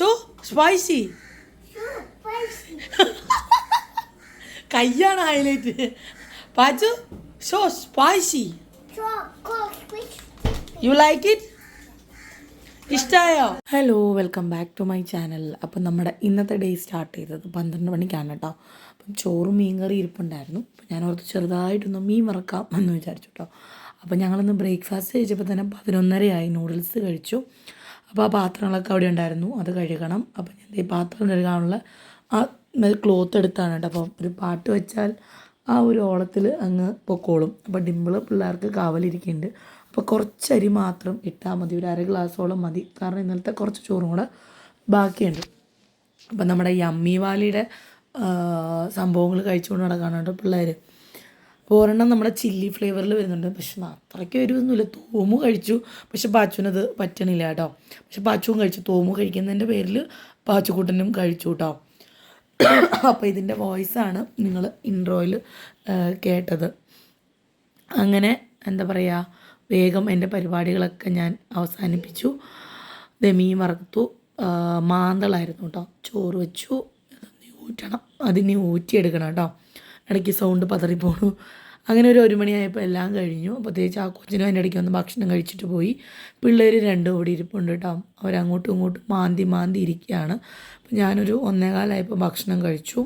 Show spicy കയ്യാണ് highlight Pachu so spicy you like it ഇഷ്ടമായോ hello welcome back to my channel അപ്പം നമ്മുടെ ഇന്നത്തെ day start ചെയ്തത് പന്ത്രണ്ട് മണിക്കാണ് കേട്ടോ അപ്പം ചോറും മീൻ കറി ഇരിപ്പുണ്ടായിരുന്നു. അപ്പം ഞാൻ ഓർത്ത് ചെറുതായിട്ടൊന്ന് മീൻ മറക്കാം എന്ന് വിചാരിച്ചു കേട്ടോ അപ്പം ഞങ്ങളൊന്ന് ബ്രേക്ക്ഫാസ്റ്റ് കഴിച്ചപ്പോൾ തന്നെ പതിനൊന്നരയായി. നൂഡിൽസ് കഴിച്ചു. അപ്പോൾ ആ പാത്രങ്ങളൊക്കെ അവിടെ ഉണ്ടായിരുന്നു. അത് കഴുകണം. അപ്പോൾ ഞാൻ ഈ പാത്രം കഴുകാനുള്ള ആ ക്ലോത്ത് എടുത്താണ് കേട്ടോ. അപ്പോൾ ഒരു പാട്ട് വെച്ചാൽ ആ ഒരു ഓളത്തിൽ അങ്ങ് പൊക്കോളും. അപ്പോൾ ഡിമ്പിൾ പിള്ളേർക്ക് കാവലിരിക്കുന്നുണ്ട്. അപ്പോൾ കുറച്ച് അരി മാത്രം ഇട്ടാൽ മതി. ഒരു അര ഗ്ലാസോളം മതി. കാരണം ഇന്നലത്തെ കുറച്ച് ചോറും കൂടെ ബാക്കിയുണ്ട്. അപ്പം നമ്മുടെ ഈ അമ്മി വാലിയുടെ സംഭവങ്ങൾ കഴിച്ചുകൊണ്ട് നടക്കാനുണ്ട് കേട്ടോ പിള്ളേർ അപ്പോൾ ഒരെണ്ണം നമ്മുടെ ചില്ലി ഫ്ലേവറിൽ വരുന്നുണ്ട്. പക്ഷെ അത്രയ്ക്ക് വരുമൊന്നുമില്ല തോമു കഴിച്ചു. പക്ഷെ പാച്ചുവിനത് പറ്റണില്ല കേട്ടോ. പക്ഷെ പാച്ചുവും കഴിച്ചു. തോമു കഴിക്കുന്നതിന്റെ പേരിൽ പാച്ചുകൂട്ടനും കഴിച്ചു കേട്ടോ. അപ്പോൾ ഇതിന്റെ വോയിസാണ് നിങ്ങൾ ഇൻട്രോയിൽ കേട്ടത്. അങ്ങനെ എന്താ പറയുക വേഗം എന്റെ പരിപാടികളൊക്കെ ഞാൻ അവസാനിപ്പിച്ചു. ദമീ വറുത്തു. മാന്തളായിരുന്നു കേട്ടോ. ചോറ് വെച്ചു. ഊറ്റണം. അതിനി ഊറ്റിയെടുക്കണം കേട്ടോ. ഇടയ്ക്ക് സൗണ്ട് പതറിപ്പോണു. അങ്ങനെ ഒരു ഒരു മണിയായപ്പോൾ എല്ലാം കഴിഞ്ഞു. പ്രത്യേകിച്ച് ആ കൊച്ചിനും അതിന്റെ ഇടയ്ക്ക് വന്ന് ഭക്ഷണം കഴിച്ചിട്ട് പോയി. പിള്ളേർ രണ്ടും കൂടി ഇരിപ്പുണ്ട് കേട്ടോ. അവരങ്ങോട്ടും ഇങ്ങോട്ടും മാന്തി മാന്തി ഇരിക്കുകയാണ്. അപ്പം ഞാനൊരു ഒന്നേകാലായപ്പോൾ ഭക്ഷണം കഴിച്ചു.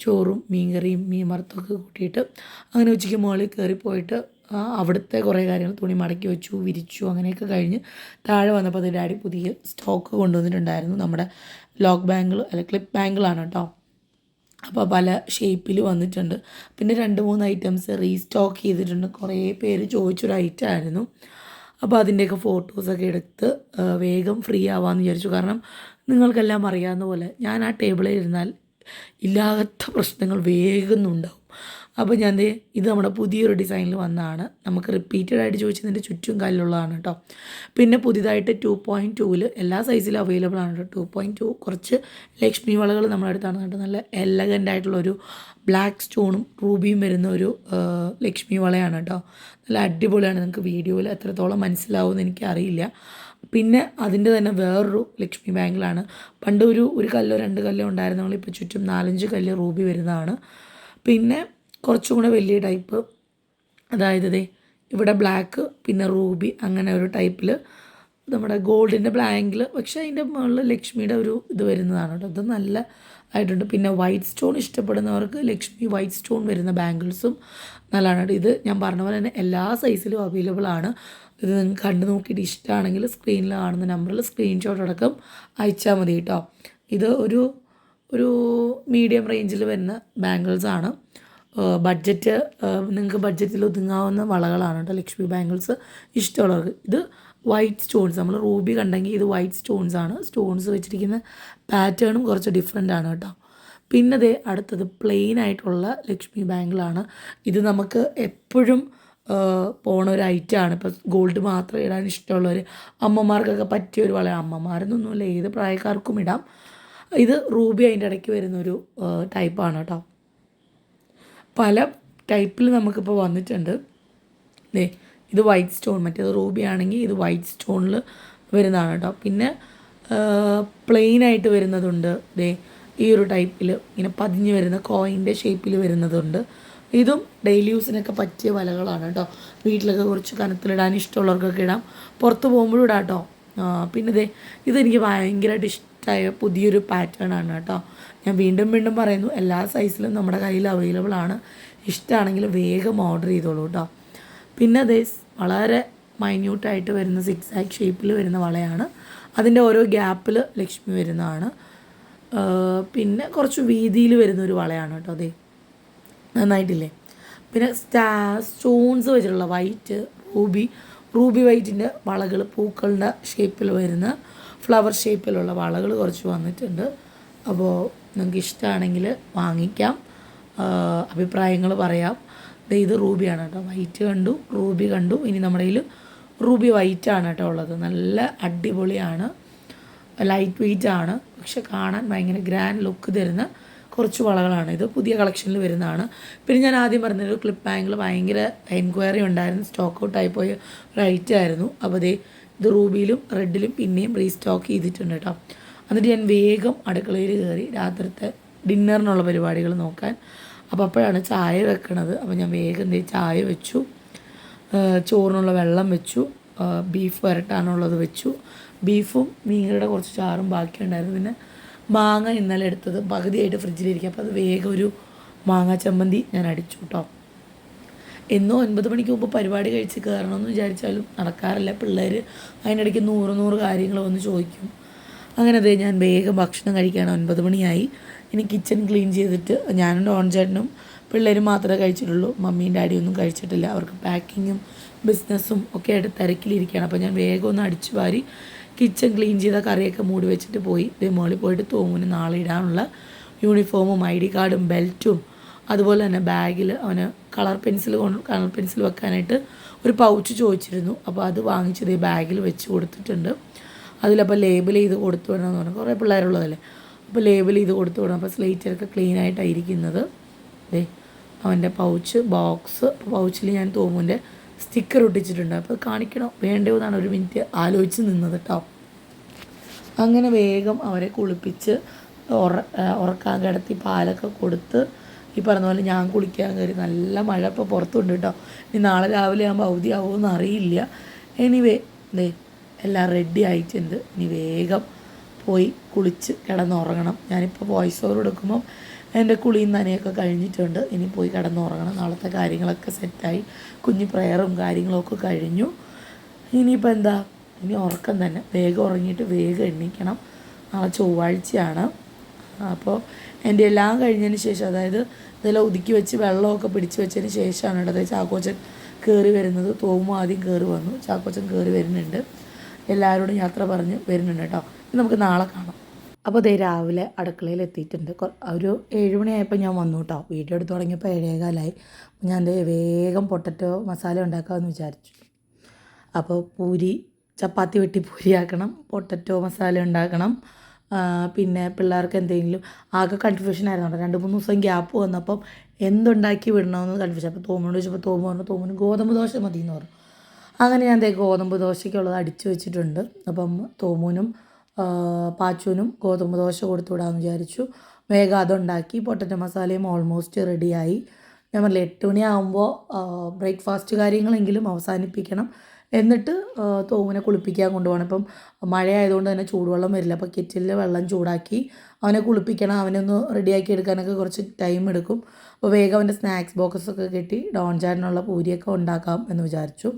ചോറും മീൻകറിയും മീൻ വറുത്തൊക്കെ കൂട്ടിയിട്ട് അങ്ങനെ ഉച്ചയ്ക്ക് മുകളിൽ കയറി പോയിട്ട് ആ, അവിടുത്തെ കുറേ കാര്യങ്ങൾ തുണി മടക്കി വെച്ചു വിരിച്ചു അങ്ങനെയൊക്കെ കഴിഞ്ഞ് താഴെ വന്നപ്പോൾ ഡാഡി പുതിയ സ്റ്റോക്ക് കൊണ്ടുവന്നിട്ടുണ്ടായിരുന്നു. നമ്മുടെ ലോക്ക് ബാങ്കിൾ അല്ല ക്ലിപ്പ് ബാങ്കിളാണ് കേട്ടോ. അപ്പോൾ പല ഷേപ്പിൽ വന്നിട്ടുണ്ട്. പിന്നെ രണ്ട് മൂന്ന് ഐറ്റംസ് റീസ്റ്റോക്ക് ചെയ്തിട്ടുണ്ട്. കുറേ പേര് ചോദിച്ചൊരു ഐറ്റം ആയിരുന്നു. അപ്പോൾ അതിന്റെയൊക്കെ ഫോട്ടോസൊക്കെ എടുത്ത് വേഗം ഫ്രീ ആവാമെന്ന് വിചാരിച്ചു. കാരണം നിങ്ങൾക്കെല്ലാം അറിയാവുന്ന പോലെ ഞാൻ ആ ടേബിളിൽ ഇരുന്നാൽ ഇല്ലാത്ത പ്രശ്നങ്ങൾ വേഗം ഉണ്ടാവും. അപ്പോൾ ഞാൻ ഇത് നമ്മുടെ പുതിയൊരു ഡിസൈനിൽ വന്നതാണ് നമുക്ക് റിപ്പീറ്റഡ് ആയിട്ട് ചോദിച്ചതിന്റെ ചുറ്റും കല്ലുള്ളതാണ് കേട്ടോ പിന്നെ പുതിയതായിട്ട് ടു പോയിന്റ് ടൂവിൽ എല്ലാ സൈസിലും അവൈലബിൾ ആണ് കേട്ടോ ടു പോയിന്റ് ടു കുറച്ച് ലക്ഷ്മി വളകൾ നമ്മുടെ അടുത്താണ് കേട്ടോ നല്ല എലഗന്റ് ആയിട്ടുള്ളൊരു ബ്ലാക്ക് സ്റ്റോണും റൂബിയും വരുന്ന ഒരു ലക്ഷ്മി വളയാണ് കേട്ടോ നല്ല അടിപൊളിയാണ് നിങ്ങൾക്ക് വീഡിയോയിൽ എത്രത്തോളം മനസ്സിലാവുമെന്ന് എനിക്കറിയില്ല. പിന്നെ അതിന്റെ തന്നെ വേറൊരു ലക്ഷ്മി ബാങ്കിലാണ് പണ്ട് ഒരു ഒരു കല്ലോ രണ്ട് കല്ലോ ഉണ്ടായിരുന്നെങ്കിൽ ഇപ്പോൾ ചുറ്റും നാലഞ്ച് കല്ല് റൂബി വരുന്നതാണ്. പിന്നെ കുറച്ചും കൂടെ വലിയ ടൈപ്പ്. അതായത് ദേ ഇവിടെ ബ്ലാക്ക് പിന്നെ റൂബി അങ്ങനെ ഒരു ടൈപ്പിൽ നമ്മുടെ ഗോൾഡിന്റെ ബ്ലാങ്കിൽ പക്ഷേ അതിന്റെ മുകളിൽ ലക്ഷ്മിയുടെ ഒരു ഇത് വരുന്നതാണ് കേട്ടോ. അത് നല്ല ആയിട്ടുണ്ട്. പിന്നെ വൈറ്റ് സ്റ്റോൺ ഇഷ്ടപ്പെടുന്നവർക്ക് ലക്ഷ്മി വൈറ്റ് സ്റ്റോൺ വരുന്ന ബാംഗിൾസും നല്ലതാണ് ഇത് ഞാൻ പറഞ്ഞ പോലെ തന്നെ എല്ലാ സൈസിലും അവൈലബിൾ ആണ്. ഇത് നിങ്ങൾക്ക് കണ്ടു നോക്കിയിട്ട് ഇഷ്ടമാണെങ്കിൽ സ്ക്രീനിൽ കാണുന്ന നമ്പറിൽ സ്ക്രീൻഷോട്ട് അടക്കം അയച്ചാൽ മതി കേട്ടോ. ഇത് ഒരു ഒരു മീഡിയം റേഞ്ചിൽ വരുന്ന ആണ് ബഡ്ജറ്റ് നിങ്ങൾക്ക് ബഡ്ജറ്റിൽ ഒതുങ്ങാവുന്ന വളകളാണ് കേട്ടോ. ലക്ഷ്മി ബാംഗിൾസ് ഇഷ്ടമുള്ളവർക്ക്. ഇത് വൈറ്റ് സ്റ്റോൺസ് നമ്മൾ റൂബി കണ്ടെങ്കിൽ ഇത് വൈറ്റ് സ്റ്റോൺസ് ആണ്. സ്റ്റോൺസ് വെച്ചിരിക്കുന്ന പാറ്റേണും കുറച്ച് ഡിഫറെന്റ് ആണ് കേട്ടോ. പിന്നെ ദേ അടുത്തത് പ്ലെയിൻ ആയിട്ടുള്ള ലക്ഷ്മി ബാങ്കിളാണ് ഇത് നമുക്ക് എപ്പോഴും പോണ ഒരു ഐറ്റമാണ് ഇപ്പോൾ ഗോൾഡ് മാത്രം ഇടാൻ ഇഷ്ടമുള്ളവർ അമ്മമാർക്കൊക്കെ പറ്റിയ ഒരു വള അമ്മമാരെന്നൊന്നുമില്ല ഏത് പ്രായക്കാർക്കും ഇടാം. ഇത് റൂബി അതിന്റെ ഇടയ്ക്ക് വരുന്നൊരു ടൈപ്പാണ് കേട്ടോ. പല ടൈപ്പിൽ നമുക്കിപ്പോൾ വന്നിട്ടുണ്ട്. ദേ ഇത് വൈറ്റ് സ്റ്റോൺ മറ്റേത് റൂബി ആണെങ്കിൽ ഇത് വൈറ്റ് സ്റ്റോണിൽ വരുന്നതാണ് കേട്ടോ. പിന്നെ പ്ലെയിൻ ആയിട്ട് വരുന്നതുണ്ട്. ദേ ഈ ഒരു ടൈപ്പിൽ ഇങ്ങനെ പതിഞ്ഞ് വരുന്ന കോയിന്റെ ഷേപ്പിൽ വരുന്നതുണ്ട്. ഇതും ഡെയിലി യൂസിനൊക്കെ പറ്റിയ വലകളാണ് കേട്ടോ. വീട്ടിലൊക്കെ കുറച്ച് കനത്തിലിടാൻ ഇഷ്ടമുള്ളവർക്കൊക്കെ ഇടാം. പുറത്ത് പോകുമ്പോഴും ഇടാം കേട്ടോ. പിന്നെ ഇതേ ഇതെനിക്ക് ഭയങ്കരമായിട്ട് ഇഷ്ടമായ പുതിയൊരു പാറ്റേൺ ആണ് കേട്ടോ. ഞാൻ വീണ്ടും വീണ്ടും പറയുന്നു എല്ലാ സൈസിലും നമ്മുടെ കയ്യിൽ അവൈലബിൾ ആണ്. ഇഷ്ടമാണെങ്കിൽ വേഗം ഓർഡർ ചെയ്തോളൂ കേട്ടോ. പിന്നെ അതേ വളരെ മൈന്യൂട്ടായിട്ട് വരുന്ന സിക്സ് ആക് ഷേപ്പിൽ വരുന്ന വളയാണ്. അതിന്റെ ഓരോ ഗ്യാപ്പിൽ ലക്ഷ്മി വരുന്നതാണ്. പിന്നെ കുറച്ച് വീതിയിൽ വരുന്ന ഒരു വളയാണ് കേട്ടോ അതെ നന്നായിട്ടില്ലേ? പിന്നെ സ്റ്റാ സ്റ്റോൺസ് വെച്ചിട്ടുള്ള വൈറ്റ് റൂബി റൂബി വൈറ്റിന്റെ വളകൾ പൂക്കളുടെ ഷേപ്പിൽ വരുന്ന ഫ്ലവർ ഷേപ്പിലുള്ള വളകൾ കുറച്ച് വന്നിട്ടുണ്ട്. അപ്പോൾ നിങ്ങൾക്ക് ഇഷ്ടമാണെങ്കിൽ വാങ്ങിക്കാം. അഭിപ്രായങ്ങൾ പറയാം. ഇത് റൂബിയാണ് കേട്ടോ. വൈറ്റ് കണ്ടു റൂബി കണ്ടു. ഇനി നമ്മുടെ കയ്യിൽ റൂബി വൈറ്റ് ആണ് കേട്ടോ ഉള്ളത്. നല്ല അടിപൊളിയാണ്. ലൈറ്റ് വെയിറ്റ് ആണ്. പക്ഷെ കാണാൻ ഭയങ്കര ഗ്രാൻഡ് ലുക്ക് തരുന്ന കുറച്ച് വളകളാണ്. ഇത് പുതിയ കളക്ഷനിൽ വരുന്നതാണ്. പിന്നെ ഞാൻ ആദ്യം പറഞ്ഞൊരു ക്ലിപ്പ് ആംഗിൾ ഭയങ്കര എൻക്വയറി ഉണ്ടായിരുന്നു. സ്റ്റോക്ക് ഔട്ടായി പോയ ഐറ്റം ആയിരുന്നു. അപ്പോൾ ദേ ഇത് റൂബിയിലും റെഡിലും പിന്നെയും റീസ്റ്റോക്ക് ചെയ്തിട്ടുണ്ട് കേട്ടോ എന്നിട്ട് ഞാൻ വേഗം അടുക്കളയിൽ കയറി രാത്രിത്തെ ഡിന്നറിനുള്ള പരിപാടികൾ നോക്കാൻ. അപ്പോൾ അപ്പോഴാണ് ചായ വെക്കണത്. അപ്പോൾ ഞാൻ വേഗം ദേ ചായ വെച്ചു. ചോറിനുള്ള വെള്ളം വെച്ചു. ബീഫ് വരട്ടാനുള്ളത് വെച്ചു. ബീഫും മീനുകളുടെ കുറച്ച് ചാറും ബാക്കിയുണ്ടായിരുന്നു. പിന്നെ മാങ്ങ ഇന്നലെ എടുത്തത് പകുതിയായിട്ട് ഫ്രിഡ്ജിലിരിക്കുക. അപ്പോൾ അത് വേഗം ഒരു മാങ്ങ ചമ്മന്തി ഞാൻ അടിച്ചു കേട്ടോ എന്നോ ഒൻപത് മണിക്ക് മുമ്പ് പരിപാടി കഴിച്ച് കയറണമെന്ന് വിചാരിച്ചാലും നടക്കാറില്ല. പിള്ളേർ അതിനിടയ്ക്ക് നൂറ് നൂറ് കാര്യങ്ങൾ വന്ന് ചോദിക്കും. അങ്ങനെ അതേ ഞാൻ വേഗം ഭക്ഷണം കഴിക്കാൻ ഒൻപത് മണിയായി. ഇനി കിച്ചൺ ക്ലീൻ ചെയ്തിട്ട് ഞാനും ഡോൺ ചേട്ടനും പിള്ളേരും മാത്രമേ കഴിച്ചിട്ടുള്ളൂ. മമ്മിയും ഡാഡിയും ഒന്നും കഴിച്ചിട്ടില്ല. അവർക്ക് പാക്കിങ്ങും ബിസിനസ്സും ഒക്കെ ആയിട്ട് തിരക്കിലിരിക്കുകയാണ് അപ്പോൾ ഞാൻ വേഗം ഒന്ന് അടിച്ചു വാരി കിച്ചൺ ക്ലീൻ ചെയ്ത കറിയൊക്കെ മൂടി വെച്ചിട്ട് പോയി. ഇതേ മോളിൽ പോയിട്ട് തോമുന് നാളെ ഇടാനുള്ള യൂണിഫോമും ഐ ഡി കാർഡും ബെൽറ്റും അതുപോലെ തന്നെ ബാഗിൽ അവന് കളർ പെൻസിൽ കളർ പെൻസിൽ വെക്കാനായിട്ട് ഒരു പൗച്ച് ചോദിച്ചിരുന്നു. അപ്പോൾ അത് വാങ്ങിച്ചത് ഈ ബാഗിൽ വെച്ച് കൊടുത്തിട്ടുണ്ട്. അതിലപ്പോൾ ലേബിൾ ചെയ്ത് കൊടുത്തു വിടണമെന്ന് പറഞ്ഞു. കുറേ പിള്ളേരുള്ളതല്ലേ? അപ്പോൾ ലേബിൾ ചെയ്ത് കൊടുത്തു വിടണം അപ്പോൾ സ്ലേറ്റൊക്കെ ക്ലീൻ ആയിട്ടായിരിക്കുന്നത്. ദേ അവന്റെ പൗച്ച് ബോക്സ്. പൗച്ചിൽ ഞാൻ തോമുന്റെ സ്റ്റിക്കർ ഒട്ടിച്ചിട്ടുണ്ട്. അപ്പോൾ കാണിക്കണോ? വേണ്ടയോ എന്നാണ് ഒരു മിനിറ്റ് ആലോചിച്ച് നിന്നത് കേട്ടോ. അങ്ങനെ വേഗം അവരെ കുളിപ്പിച്ച് ഉറ ഉറക്കാൻ കിടത്തി പാലൊക്കെ കൊടുത്ത് ഈ പറഞ്ഞ പോലെ ഞാൻ കുളിക്കാൻ കയറി നല്ല മഴ ഇപ്പോൾ പുറത്തുണ്ട് കേട്ടോ. ഇനി നാളെ രാവിലെ ആകുമ്പോൾ അവധി ആവുമെന്ന് അറിയില്ല. എനിവേ ദേ എല്ലാം റെഡി ആയിട്ടുണ്ട്. ഇനി വേഗം പോയി കുളിച്ച് കിടന്നുറങ്ങണം. ഞാനിപ്പോൾ വോയിസ് ഓവർ എടുക്കുമ്പം എന്റെ കുളിയും നനയൊക്കെ കഴിഞ്ഞിട്ടുണ്ട്. ഇനി പോയി കിടന്നുറങ്ങണം. നാളത്തെ കാര്യങ്ങളൊക്കെ സെറ്റായി കുഞ്ഞു പ്രയറും കാര്യങ്ങളൊക്കെ കഴിഞ്ഞു. ഇനിയിപ്പോൾ എന്താ? ഇനി ഉറക്കം തന്നെ. വേഗം ഉറങ്ങിയിട്ട് വേഗം എണീക്കണം. നാളെ ചൊവ്വാഴ്ചയാണ്. അപ്പോൾ എന്റെ എല്ലാം കഴിഞ്ഞതിന് ശേഷം അതായത് ഇതെല്ലാം ഒതുക്കി വെച്ച് വെള്ളമൊക്കെ പിടിച്ച് വെച്ചതിന് ശേഷമാണ് അതായത് ചാക്കോച്ചൻ കയറി വരുന്നത്. തോമു ആദ്യം കയറി വന്നു. ചാക്കോച്ചൻ കയറി വരുന്നുണ്ട്. എല്ലാവരോടും യാത്ര പറഞ്ഞ് വരുന്നുണ്ട് കേട്ടോ. നമുക്ക് നാളെ കാണാം. അപ്പോൾ അതേ രാവിലെ അടുക്കളയിൽ എത്തിയിട്ടുണ്ട്. ഒരു ഒരു ഏഴുമണിയായപ്പോൾ ഞാൻ വന്നു കേട്ടോ. വീഡിയോ എടുത്ത് തുടങ്ങിയപ്പോൾ ഏഴേകാലായി. ഞാൻ ദേ വേഗം പൊട്ടറ്റോ മസാല ഉണ്ടാക്കാമെന്ന് വിചാരിച്ചു. അപ്പോൾ പൂരി ചപ്പാത്തി വെട്ടി പൂരിയാക്കണം. പൊട്ടറ്റോ മസാല ഉണ്ടാക്കണം. പിന്നെ പിള്ളേർക്ക് എന്തെങ്കിലും ആകെ കൺഫ്യൂഷൻ ആയിരുന്നു രണ്ട് മൂന്ന് ദിവസം ഗ്യാപ്പ് വന്നപ്പം എന്തുണ്ടാക്കി വിടണമെന്ന് കൺഫ്യൂഷൻ അപ്പോൾ തോമനോട് ചോദിച്ചപ്പോൾ തോമ പറഞ്ഞു തോമന് ഗോതമ്പ് ദോശ മതി എന്ന് പറഞ്ഞു. അങ്ങനെ ഞാൻ ദേ ഗോതമ്പ് ദോശയ്ക്കുള്ളത് അടിച്ചു വെച്ചിട്ടുണ്ട്. അപ്പം തോമുനും പാച്ചുവിനും ഗോതമ്പ് ദോശ കൊടുത്തു വിടാമെന്ന് വിചാരിച്ചു. വേഗം അതുണ്ടാക്കി. പൊട്ടറ്റ മസാലയും ഓൾമോസ്റ്റ് റെഡിയായി ഞാൻ പറഞ്ഞില്ല എട്ട് മണിയാകുമ്പോൾ ബ്രേക്ക്ഫാസ്റ്റ് കാര്യങ്ങളെങ്കിലും അവസാനിപ്പിക്കണം. എന്നിട്ട് ആ, തോമുനെ കുളിപ്പിക്കാൻ കൊണ്ടുപോകണം. ഇപ്പം മഴയായതുകൊണ്ട് തന്നെ ചൂടുവെള്ളം വരില്ല. അപ്പോൾ കിച്ചണിൽ വെള്ളം ചൂടാക്കി അവനെ കുളിപ്പിക്കണം. അവനെ ഒന്ന് റെഡിയാക്കി എടുക്കാനൊക്കെ കുറച്ച് ടൈം എടുക്കും. അപ്പോൾ വേഗം അവന്റെ സ്നാക്സ് ബോക്സൊക്കെ കെട്ടി ഡോൺ ചാടിനുള്ള പൂരിയൊക്കെ ഉണ്ടാക്കാം എന്ന് വിചാരിച്ചു.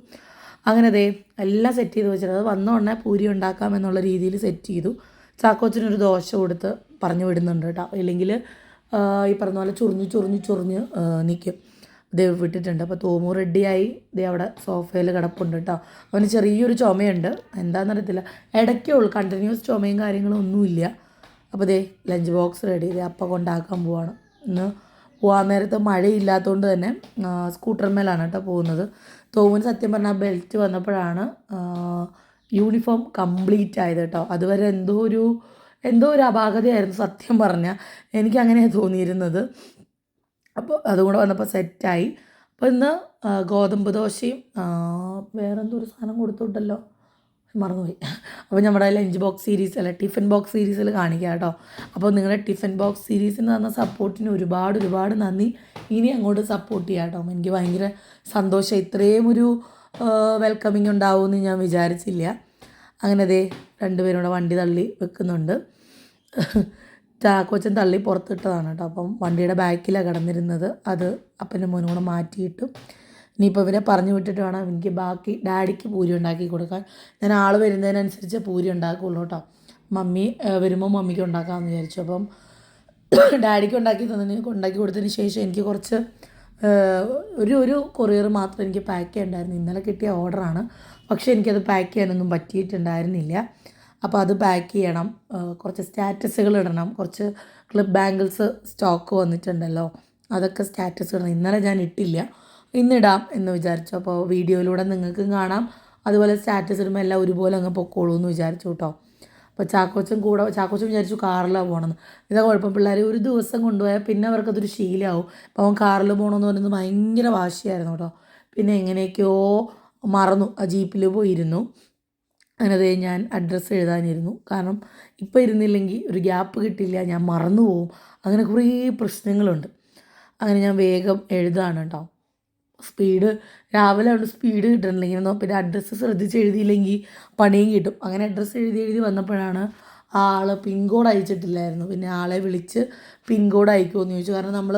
അങ്ങനെ ദേ എല്ലാം സെറ്റ് ചെയ്ത് വെച്ചിട്ട് അത് വന്ന ഉടനെ പൂരി ഉണ്ടാക്കാം എന്നുള്ള രീതിയിൽ സെറ്റ് ചെയ്തു. ചാക്കോച്ചനൊരു ദോശ കൊടുത്ത് പറഞ്ഞു വിടുന്നുണ്ട് കേട്ടോ. ഇല്ലെങ്കിൽ ഈ പറഞ്ഞ പോലെ ചൊറിഞ്ഞ് ചൊറിഞ്ഞ് ചൊറിഞ്ഞ് നിൽക്കും ദേ വിട്ടിട്ടുണ്ട്. അപ്പോൾ തോമു റെഡിയായി ദേ അവിടെ സോഫയിൽ കിടപ്പുണ്ട് കേട്ടോ അവന് ചെറിയൊരു ചുമയുണ്ട്. എന്താണെന്നറിയത്തില്ല ഇടയ്ക്കേ ഉള്ളൂ. കണ്ടിന്യൂസ് ചുമയും കാര്യങ്ങളും ഒന്നുമില്ല അപ്പോൾ ദേ ലഞ്ച് ബോക്സ് റെഡി ദേ അപ്പം കൊണ്ടാക്കാൻ പോവാണ്. ഇന്ന് പോകാൻ നേരത്ത് മഴയില്ലാത്തതുകൊണ്ട് തന്നെ സ്കൂട്ടർമേലാണ് കേട്ടോ പോകുന്നത്. തോമുവിന് സത്യം പറഞ്ഞാൽ ബെൽറ്റ് വന്നപ്പോഴാണ് യൂണിഫോം കംപ്ലീറ്റ് ആയത് കേട്ടോ അതുവരെ എന്തോ ഒരു എന്തോ ഒരു അപാകതയായിരുന്നു സത്യം പറഞ്ഞാൽ എനിക്ക് അങ്ങനെയാണ് തോന്നിയിരുന്നത്. അപ്പോൾ അതുകൊണ്ട് വന്നപ്പോൾ സെറ്റായി. അപ്പോൾ ഇന്ന് ഗോതമ്പ് ദോശയും വേറെന്തോ ഒരു സാധനം കൊടുത്തുണ്ടല്ലോ? മറന്നുപോയി. അപ്പോൾ നമ്മുടെ ലഞ്ച് ബോക്സ് സീരീസ് അല്ല ടിഫിൻ ബോക്സ് സീരീസിൽ കാണിക്കാം കേട്ടോ. അപ്പോൾ നിങ്ങളുടെ ടിഫിൻ ബോക്സ് സീരീസിന് തന്ന സപ്പോർട്ടിന് ഒരുപാട് ഒരുപാട് നന്ദി. ഇനി അങ്ങോട്ട് സപ്പോർട്ട് ചെയ്യാം കേട്ടോ. എനിക്ക് ഭയങ്കര സന്തോഷം. ഇത്രയും ഒരു വെൽക്കമിങ് ഉണ്ടാവുമെന്ന് ഞാൻ വിചാരിച്ചില്ല. അങ്ങനെ ദേ രണ്ടുപേരും കൂടെ വണ്ടി തള്ളി വെക്കുന്നുണ്ട്. ചാക്കോച്ചൻ തള്ളി പുറത്തിട്ടതാണ് കേട്ടോ. അപ്പം വണ്ടിയുടെ ബാക്കിലാണ് കിടന്നിരുന്നത്. അത് അപ്പന്റെ മോനും കൂടെ മാറ്റിയിട്ട്. ഇനിയിപ്പോൾ ഇവരെ പറഞ്ഞു വിട്ടിട്ട് വേണം എനിക്ക് ബാക്കി ഡാഡിക്ക് പൂരി ഉണ്ടാക്കി കൊടുക്കാൻ. ഞാൻ ആൾ വരുന്നതിനനുസരിച്ച് പൂരി ഉണ്ടാക്കുള്ളൂ കേട്ടോ. മമ്മി വരുമ്പോൾ മമ്മിക്ക് ഉണ്ടാക്കാമെന്ന് വിചാരിച്ചു. അപ്പം ഡാഡിക്ക് ഉണ്ടാക്കി തന്നതിന് ഉണ്ടാക്കി കൊടുത്തതിന് ശേഷം എനിക്ക് കുറച്ച് ഒരു ഒരു കൊറിയർ മാത്രം എനിക്ക് പാക്ക് ചെയ്യണ്ടായിരുന്നു ഇന്നലെ കിട്ടിയ ഓർഡറാണ്. പക്ഷേ എനിക്കത് പാക്ക് ചെയ്യാനൊന്നും പറ്റിയിട്ടുണ്ടായിരുന്നില്ല. അപ്പോൾ അത് പാക്ക് ചെയ്യണം. കുറച്ച് സ്റ്റാറ്റസുകൾ ഇടണം. കുറച്ച് ക്ലിപ്പ് ബാംഗിൾസ് സ്റ്റോക്ക് വന്നിട്ടുണ്ടല്ലോ. അതൊക്കെ സ്റ്റാറ്റസ് ഇടണം. ഇന്നലെ ഞാൻ ഇട്ടില്ല. ഇന്നിടാം എന്ന് വിചാരിച്ചു. അപ്പോൾ വീഡിയോയിലൂടെ നിങ്ങൾക്കും കാണാം. അതുപോലെ സ്റ്റാറ്റസ് ഇടുമ്പോൾ എല്ലാം ഒരുപോലെ അങ്ങ് പൊക്കോളൂ എന്ന് വിചാരിച്ചു കേട്ടോ. അപ്പോൾ ചാക്കോച്ചൻ കൂടെ ചാക്കോച്ചൻ വിചാരിച്ചു കാറിലാണ് പോകണമെന്ന് ഇതാ കുഴപ്പം. പിള്ളേർ ഒരു ദിവസം കൊണ്ടുപോയാൽ പിന്നെ അവർക്കതൊരു ശീലമാവും അപ്പോൾ അവൻ കാറിൽ പോകണമെന്ന് പറയുന്നത് ഭയങ്കര വാശിയായിരുന്നു കേട്ടോ. പിന്നെ എങ്ങനെയൊക്കെയോ മറന്നു. ആ ജീപ്പിൽ പോയിരുന്നു. അങ്ങനെ ഞാൻ അഡ്രസ്സ് എഴുതാനിരുന്നു. കാരണം ഇപ്പോൾ ഇരുന്നില്ലെങ്കിൽ ഒരു ഗ്യാപ്പ് കിട്ടില്ല ഞാൻ മറന്നു പോവും. അങ്ങനെ കുറേ പ്രശ്നങ്ങളുണ്ട്. അങ്ങനെ ഞാൻ വേഗം എഴുതാണ് കേട്ടോ സ്പീഡ് രാവിലെ അവിടെ സ്പീഡ് കിട്ടണില്ലെങ്കിൽ എന്നോ പിന്നെ അഡ്രസ്സ് ശ്രദ്ധിച്ച് എഴുതിയില്ലെങ്കിൽ പണിയും കിട്ടും. അങ്ങനെ അഡ്രസ്സ് എഴുതി എഴുതി വന്നപ്പോഴാണ് ആ ആൾ പിൻ കോഡ് അയച്ചിട്ടില്ലായിരുന്നു. പിന്നെ ആളെ വിളിച്ച് പിൻകോഡ് അയക്കുമോ എന്ന് ചോദിച്ചു. കാരണം നമ്മൾ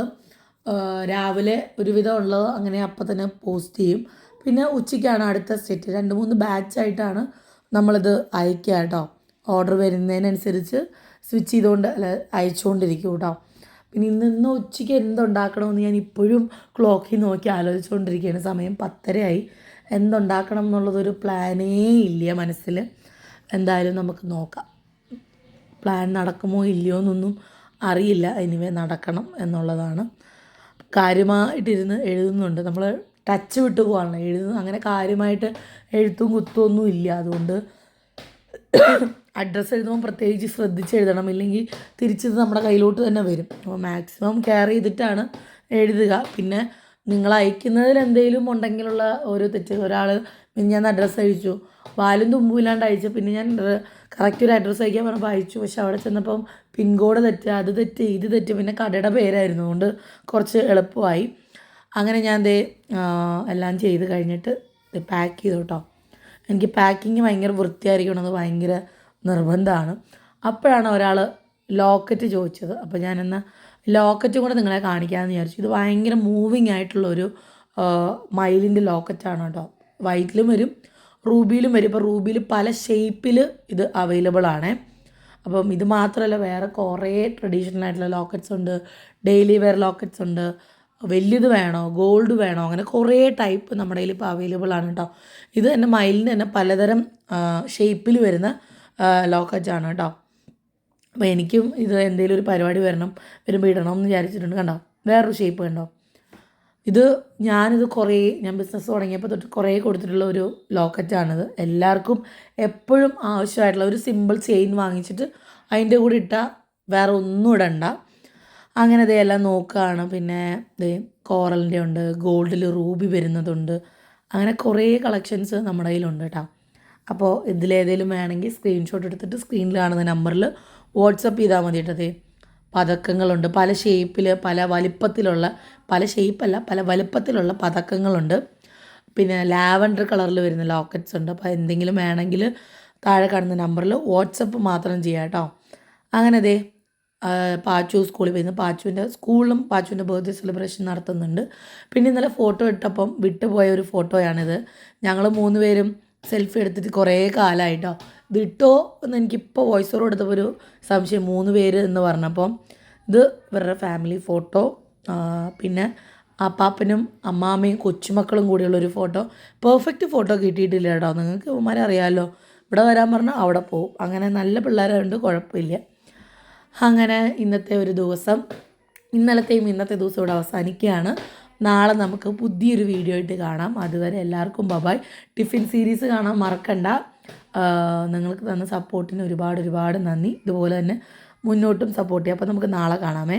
രാവിലെ ഒരുവിധം ഉള്ളത് അങ്ങനെ അപ്പം തന്നെ പോസ്റ്റ് ചെയ്യും. പിന്നെ ഉച്ചയ്ക്കാണ് അടുത്ത സെറ്റ് രണ്ട് മൂന്ന് ബാച്ചായിട്ടാണ് നമ്മളിത് അയക്കുക കേട്ടോ. ഓർഡർ വരുന്നതിനനുസരിച്ച് സ്വിച്ച് ചെയ്തുകൊണ്ട് അല്ല അയച്ചുകൊണ്ടിരിക്കും കേട്ടോ. പിന്നെ ഇന്ന് ഇന്ന് ഉച്ചയ്ക്ക് എന്തുണ്ടാക്കണമെന്ന് ഞാൻ ഇപ്പോഴും ക്ലോക്കിൽ നോക്കി ആലോചിച്ചുകൊണ്ടിരിക്കുകയാണ്. സമയം പത്തരയായി. എന്തുണ്ടാക്കണം എന്നുള്ളതൊരു പ്ലാനേ ഇല്ല മനസ്സിൽ. എന്തായാലും നമുക്ക് നോക്കാം. പ്ലാൻ നടക്കുമോ ഇല്ലയോ എന്നൊന്നും അറിയില്ല. എനിവേ നടക്കണം എന്നുള്ളതാണ്. കാര്യമായിട്ടിരുന്ന് എഴുതുന്നുണ്ട്. നമ്മൾ ടച്ച് വിട്ട് പോകാണ് എഴുതുന്നത് അങ്ങനെ കാര്യമായിട്ട് എഴുത്തും കുത്തും ഒന്നും ഇല്ല. അതുകൊണ്ട് അഡ്രസ്സ് എഴുതുമ്പോൾ പ്രത്യേകിച്ച് ശ്രദ്ധിച്ച് എഴുതണം. ഇല്ലെങ്കിൽ തിരിച്ചത് നമ്മുടെ കയ്യിലോട്ട് തന്നെ വരും. അപ്പോൾ മാക്സിമം കെയർ ചെയ്തിട്ടാണ് എഴുതുക. പിന്നെ നിങ്ങൾ അയക്കുന്നതിൽ എന്തെങ്കിലും ഉണ്ടെങ്കിലുള്ള ഓരോ തെറ്റ് ഒരാൾ ഞാൻ അഡ്രസ്സ് അയച്ചു. വാലും തുമ്പുമില്ലാണ്ട് അയച്ചു. പിന്നെ ഞാൻ കറക്റ്റ് ഒരു അഡ്രസ്സ് അയക്കാൻ പറഞ്ഞപ്പോൾ അയച്ചു. പക്ഷെ അവിടെ ചെന്നപ്പം പിൻകോഡ് തെറ്റ് അത് തെറ്റ് ഇത് തെറ്റ് പിന്നെ കടയുടെ പേരായിരുന്നു. അതുകൊണ്ട് കുറച്ച് എളുപ്പമായി. അങ്ങനെ ഞാൻ ദേ എല്ലാം ചെയ്ത് കഴിഞ്ഞിട്ട് പാക്ക് ചെയ്തു കേട്ടോ എനിക്ക് പാക്കിങ് ഭയങ്കര വൃത്തിയായിരിക്കണമെന്ന് ഭയങ്കര നിർബന്ധമാണ്. അപ്പോഴാണ് ഒരാൾ ലോക്കറ്റ് ചോദിച്ചത്. അപ്പോൾ ഞാനെന്ന് ലോക്കറ്റും കൂടെ നിങ്ങളെ കാണിക്കാമെന്ന് വിചാരിച്ചു. ഇത് ഭയങ്കര മൂവിങ് ആയിട്ടുള്ളൊരു മയിലിന്റെ ലോക്കറ്റാണ് കേട്ടോ. വൈറ്റിലും വരും റൂബിയിലും വരും. ഇപ്പോൾ റൂബിയിൽ പല ഷേപ്പിൽ ഇത് അവൈലബിൾ ആണ്. അപ്പം ഇത് മാത്രമല്ല വേറെ കുറേ ട്രഡീഷണൽ ആയിട്ടുള്ള ലോക്കറ്റ്സ് ഉണ്ട്. ഡെയിലി വെയർ ലോക്കറ്റ്സ് ഉണ്ട്. വലിയത് വേണോ ഗോൾഡ് വേണോ അങ്ങനെ കുറേ ടൈപ്പ് നമ്മുടെ കയ്യിൽ ഇപ്പോൾ അവൈലബിൾ ആണ് കേട്ടോ ഇത് തന്നെ മയിലിന് തന്നെ പലതരം ഷേപ്പിൽ വരുന്ന ലോക്കറ്റാണ് കേട്ടോ അപ്പോൾ എനിക്കും ഇത് എന്തെങ്കിലും ഒരു പരിപാടി വരണം വരുമ്പോൾ ഇടണം എന്ന് വിചാരിച്ചിട്ടുണ്ട് കണ്ടോ? വേറൊരു ഷേപ്പ് കണ്ടോ? ഇത് ഞാനിത് കുറേ ഞാൻ ബിസിനസ് തുടങ്ങിയപ്പോൾ തൊട്ട് കുറേ കൊടുത്തിട്ടുള്ള ഒരു ലോക്കറ്റാണിത് എല്ലാവർക്കും എപ്പോഴും ആവശ്യമായിട്ടുള്ള ഒരു സിമ്പിൾ ചെയിൻ വാങ്ങിച്ചിട്ട് അതിന്റെ കൂടെ ഇട്ടാൽ വേറെ ഒന്നും ഇടണ്ട. അങ്ങനെ ഇതെല്ലാം നോക്കുകയാണ് പിന്നെ ഇത് കോറലിന്റെ ഉണ്ട് ഗോൾഡിൽ റൂബി വരുന്നതുണ്ട്. അങ്ങനെ കുറേ കളക്ഷൻസ് നമ്മുടെ കയ്യിലുണ്ട് കേട്ടോ അപ്പോൾ ഇതിലേതെങ്കിലും വേണമെങ്കിൽ സ്ക്രീൻഷോട്ട് എടുത്തിട്ട് സ്ക്രീനിൽ കാണുന്ന നമ്പറിൽ വാട്സപ്പ് ചെയ്താൽ മതി കേട്ടതേ പതക്കങ്ങളുണ്ട് പല ഷേപ്പിൽ പല വലിപ്പത്തിലുള്ള പല ഷേപ്പല്ല പല വലിപ്പത്തിലുള്ള പതക്കങ്ങളുണ്ട്. പിന്നെ ലാവൻഡർ കളറിൽ വരുന്ന ലോക്കറ്റ്സ് ഉണ്ട്. അപ്പോൾ എന്തെങ്കിലും വേണമെങ്കിൽ താഴെ കാണുന്ന നമ്പറിൽ വാട്സപ്പ് മാത്രം ചെയ്യാം കേട്ടോ അങ്ങനെ ദേ പാച്ചു സ്കൂളിൽ വരുന്നു പാച്ചുവിന്റെ സ്കൂളിലും പാച്ചുവിന്റെ ബർത്ത്ഡേ സെലിബ്രേഷൻ നടത്തുന്നുണ്ട്. പിന്നെ ഇന്നലെ ഫോട്ടോ ഇട്ടപ്പം വിട്ടുപോയ ഒരു ഫോട്ടോയാണിത് ഞങ്ങൾ മൂന്ന് പേരും സെൽഫി എടുത്തിട്ട് കുറേ കാലമായിട്ടോ ഇത് എന്ന് എനിക്കിപ്പോൾ വോയിസ് ഓവർ കൊടുത്തപ്പോൾ ഒരു സംശയം. മൂന്ന് പേര് എന്ന് പറഞ്ഞപ്പം ഇത് ഇവരുടെ ഫാമിലി ഫോട്ടോ പിന്നെ അപ്പാപ്പനും അമ്മാമ്മയും കൊച്ചുമക്കളും കൂടിയുള്ള ഒരു ഫോട്ടോ പെർഫെക്റ്റ് ഫോട്ടോ കിട്ടിയിട്ടില്ല കേട്ടോ. നിങ്ങൾക്ക് ഇവന്മാരെ അറിയാമല്ലോ ഇവിടെ വരാൻ പറഞ്ഞാൽ അവിടെ പോകും അങ്ങനെ നല്ല പിള്ളേരായതുകൊണ്ട് കുഴപ്പമില്ല. അങ്ങനെ ഇന്നത്തെ ഒരു ദിവസം ഇന്നലത്തെയും ഇന്നത്തെ ദിവസം ഇവിടെ അവസാനിക്കുകയാണ്. നാളെ നമുക്ക് പുതിയൊരു വീഡിയോ ആയിട്ട് കാണാം. അതുവരെ എല്ലാവർക്കും ബബായ് ടിഫിൻ സീരീസ് കാണാൻ മറക്കണ്ട. നിങ്ങൾക്ക് തന്ന സപ്പോർട്ടിന് ഒരുപാട് ഒരുപാട് നന്ദി. ഇതുപോലെ തന്നെ മുന്നോട്ടും സപ്പോർട്ട് ചെയ്യാം. അപ്പോൾ നമുക്ക് നാളെ കാണാമേ.